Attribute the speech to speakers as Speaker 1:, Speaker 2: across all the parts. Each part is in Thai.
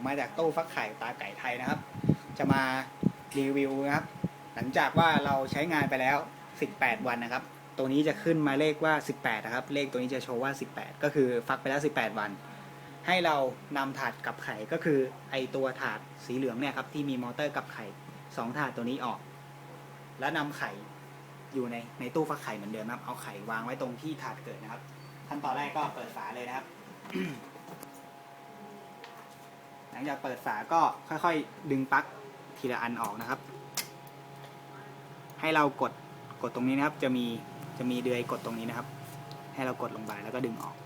Speaker 1: มมาจากตู้ฟักไข่ตาไก่ไทยนะครับ จะมารีวิวนะครับ หลังจากว่าเราใช้งานไปแล้ว 18 วันนะครับ ตัวนี้จะขึ้นมาเลขว่า 18 นะครับ เลขตัวนี้จะโชว์ว่า 18 ก็คือฟักไปแล้ว 18 วัน ให้เรานำถาดกับไข่ก็คือไอตัวถาดสีเหลืองเนี่ยครับที่มีมอเตอร์กับไข่สองถาดตัวนี้ออก แล้วนำไข่อยู่ในในตู้ฟักไข่เหมือนเดิมครับ เอาไข่วางไว้ตรงที่ถาดเกิดนะครับ ขั้นตอนแรกก็เปิดฝาเลยนะครับ ลังจากเปิดฝาก็ค่อยๆ ดึงปลั๊กทีละอันออกนะครับ ให้เรากดกดตรงนี้นะครับ จะมีจะมีเดือยกดตรงนี้นะครับ ให้เรากดลงไปแล้วก็ดึงออก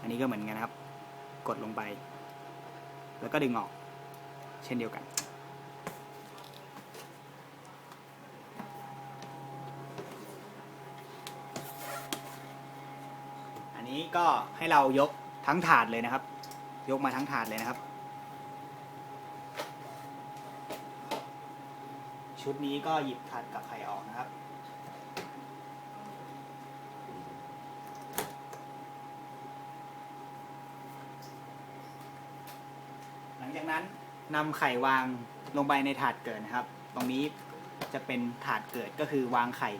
Speaker 1: อันนี้ก็เหมือนกันนะครับ กดลงไป แล้วก็ดึงออก เช่นเดียวกันอันนี้ก็ให้เรายกทั้งถาดเลยนะครับ ยกมาทั้งถาดเลยนะครับ ชุดนี้ก็หยิบถาดกับไข่ออกนะครับ หลังจากนั้นนำไข่วางลงไปในถาดเกิดนะครับ ตรงนี้จะเป็นถาดเกิดก็คือวางไข่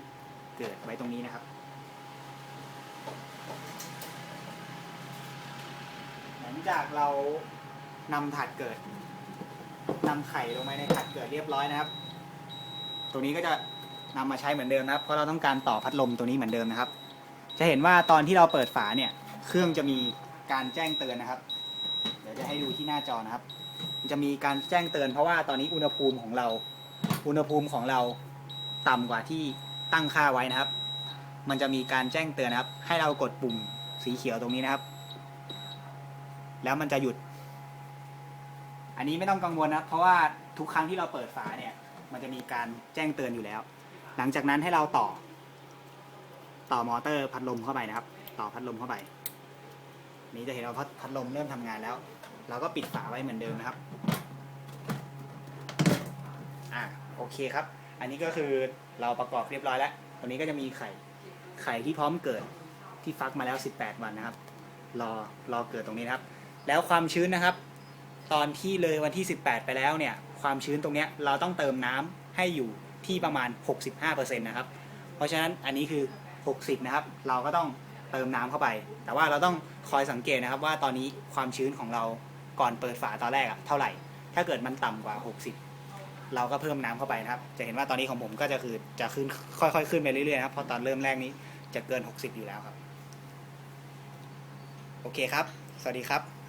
Speaker 1: เกิดไว้ตรงนี้นะครับ หลังจากเรานำถาดเกิดนำไข่ลงไปในถาดเกิดเรียบร้อยนะครับ ตัวนี้ก็จะนำมาใช้เหมือนเดิมนะครับ เพราะเราต้องการต่อพัดลมตัวนี้เหมือนเดิมนะครับ จะเห็นว่าตอนที่เราเปิดฝาเนี่ย เครื่องจะมีการแจ้งเตือนนะครับ เดี๋ยวจะให้ดูที่หน้าจอนะครับ จะมีการแจ้งเตือนเพราะว่าตอนนี้อุณหภูมิของเรา อุณหภูมิของเราต่ำกว่าที่ตั้งค่าไว้นะครับ มันจะมีการแจ้งเตือนนะครับ ให้เรากดปุ่มสีเขียวตรงนี้นะครับ แล้วมันจะหยุด อันนี้ไม่ต้องกังวลนะครับ เพราะว่าทุกครั้งที่เราเปิดฝาเนี่ย มันจะมีการแจ้งเตือนอยู่แล้ว หลังจากนั้นให้เราต่อ ต่อมอเตอร์พัดลมเข้าไปนะครับ ต่อพัดลมเข้าไป นี้จะเห็นว่าพัดพัดลมเริ่มทำงานแล้ว เราก็ปิดฝาไว้เหมือนเดิมนะครับ อ่าโอเคครับ อันนี้ก็คือเราประกอบเรียบร้อยแล้วตัวนี้ก็จะมีไข่ไข่ที่พร้อมเกิดที่ฟักมาแล้ว 18 วันนะครับ รอรอเกิดตรงนี้นะครับ แล้วความชื้นนะครับ ตอนที่เลยวันที่ 18 ไปแล้วเนี่ยความชื้นตรงเนี้ยเราต้องเติมน้ำให้อยู่ที่ประมาณ 65%นะครับ เพราะฉะนั้นอันนี้คือ 60 นะครับ เราก็ต้องเติมน้ำเข้าไป แต่ว่าเราต้องคอยสังเกตนะครับว่าตอนนี้ความชื้นของเราก่อนเปิดฝาตอนแรกอะเท่าไหร่ ถ้าเกิดมันต่ำกว่า 60 เราก็เพิ่มน้ำเข้าไปนะครับ จะเห็นว่าตอนนี้ของผมก็จะคือจะขึ้นค่อยๆ ขึ้นไปเรื่อยๆนะครับเพราะตอนเริ่มแรกนี้จะเกิน 60 อยู่แล้วครับ โอเคครับ สวัสดีครับ